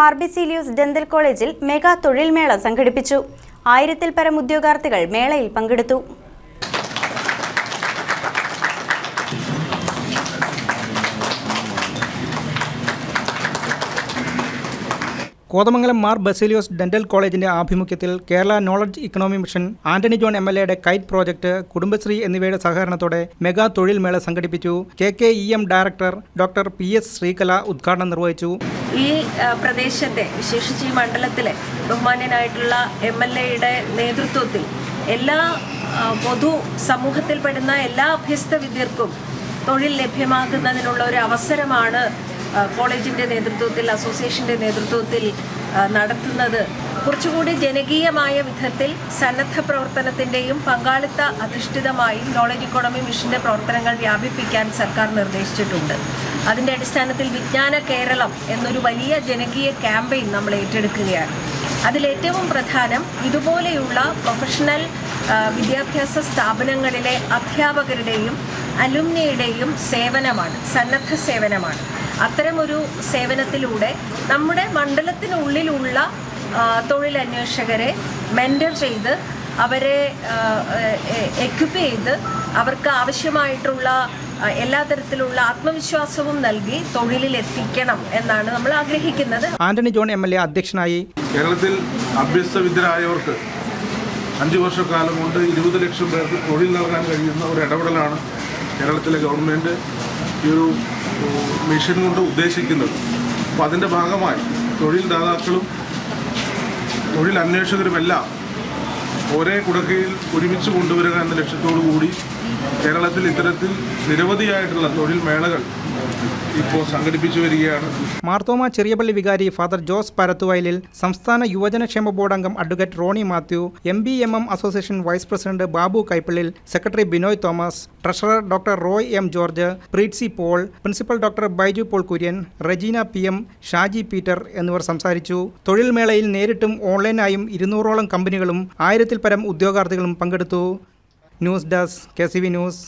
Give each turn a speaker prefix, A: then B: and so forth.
A: മാർബിസീലിയൂസ് dental കോളേജിൽ mega തൊഴിൽ മേള സംഘടിപ്പിച്ചു. ആയിരത്തിൽ പരം ഉദ്യോഗാർത്ഥികൾ മേളയിൽ പങ്കെടുത്തു.
B: കോതമംഗലം മാർ ബസേലിയോസ് ഡെന്റൽ കോളേജിന്റെ ആഭിമുഖ്യത്തിൽ Kerala knowledge economy mission Antony John M L എയുടെ കൈറ്റ് പ്രോജക്ട് കുടുംബശ്രീ എന്നിവയുടെ സഹകരണത്തോടെ മെഗാ തൊഴിൽ മേള സംഘടിപ്പിച്ചു. K K E M director doctor P S Sreekala ഉദ്ഘാടനം നിർവഹിച്ചു.
C: ഈ പ്രദേശത്തെ വിശേഷിച്ച് ഈ മണ്ഡലത്തിലെ ബഹുമാന്യനായിട്ടുള്ള എം എൽ എയുടെ നേതൃത്വത്തിൽ എല്ലാ പൊതു സമൂഹത്തിൽപ്പെടുന്ന എല്ലാ അഭ്യസ്ത വിദ്യർക്കും തൊഴിൽ ലഭ്യമാക്കുന്നതിനുള്ള ഒരു അവസരമാണ് കോളേജിന്റെ നേതൃത്വത്തിൽ അസോസിയേഷന്റെ നേതൃത്വത്തിൽ നടത്തുന്നത് കുറച്ചുകൂടി ജനകീയമായ വിധത്തിൽ സന്നദ്ധ പ്രവർത്തനത്തിന്റെയും പങ്കാളിത്ത അധിഷ്ഠിതമായും നോളജ് ഇക്കോണമി മിഷന്റെ പ്രവർത്തനങ്ങൾ വ്യാപിപ്പിക്കാൻ സർക്കാർ നിർദ്ദേശിച്ചിട്ടുണ്ട്. അതിന്റെ അടിസ്ഥാനത്തിൽ വിജ്ഞാന കേരളം എന്നൊരു വലിയ ജനകീയ ക്യാമ്പയിൻ നമ്മൾ ഏറ്റെടുക്കുകയാണ്. അതിലേറ്റവും പ്രധാനം ഇതുപോലെയുള്ള പ്രൊഫഷണൽ വിദ്യാഭ്യാസ സ്ഥാപനങ്ങളിലെ അധ്യാപകരുടെയും അലുമിനിയുടെയും സേവനമാണ് സന്നദ്ധ സേവനമാണ്. അത്തരമൊരു സേവനത്തിലൂടെ നമ്മുടെ മണ്ഡലത്തിനുള്ളിലുള്ള തൊഴിലന്വേഷകരെ മെന്റർ ചെയ്ത് അവരെ എക്യുപ്പ് ചെയ്ത് അവർക്ക് ആവശ്യമായിട്ടുള്ള എല്ലാ തരത്തിലുള്ള ആത്മവിശ്വാസവും നൽകി തൊഴിലിൽ എത്തിക്കണം എന്നാണ് നമ്മൾ ആഗ്രഹിക്കുന്നത്.
B: Antony John M L A അധ്യക്ഷനായി
D: കേരളത്തിൽ അഭ്യസ്തവിദ്യരായവർക്ക് അഞ്ചു വർഷക്കാലം കൊണ്ട് ഇരുപത് ലക്ഷം പേർക്ക് തൊഴിൽ നൽകാൻ കഴിയുന്ന ഒരു ഇടപെടലാണ് കേരളത്തിലെ ഗവൺമെന്റ് ഈ ഒരു മെഷീൻ കൊണ്ട് ഉദ്ദേശിക്കുന്നത്. അപ്പോൾ അതിന്റെ ഭാഗമായി തൊഴിൽദാതാക്കളും തൊഴിലന്വേഷകരുമെല്ലാം ഒരേ കുടക്കയിൽ ഒരുമിച്ച് കൊണ്ടുവരിക എന്ന ലക്ഷ്യത്തോടു കൂടി കേരളത്തിൽ ഇത്തരത്തിൽ നിരവധിയായിട്ടുള്ള തൊഴിൽ മേളകൾ ഇപ്പോൾ
B: മാർത്തോമ ചെറിയപള്ളി വികാരി ഫാദർ ജോസ് പരത്തുവയലിൽ സംസ്ഥാന യുവജനക്ഷേമ ബോർഡ് അംഗം advocate Roni Mathew M B M M association vice president Babu Kaippallil secretary Binoy Thomas treasurer doctor Roy M George Pretsy Paul principal doctor Baiju Paul Kurian Regina P M Shaji Peter എന്നിവർ സംസാരിച്ചു. തൊഴിൽ മേളയിൽ നേരിട്ടും ഓൺലൈനായും ഇരുന്നൂറോളം കമ്പനികളും ആയിരത്തിൽ പരം ഉദ്യോഗാർത്ഥികളും പങ്കെടുത്തു. News desk K news.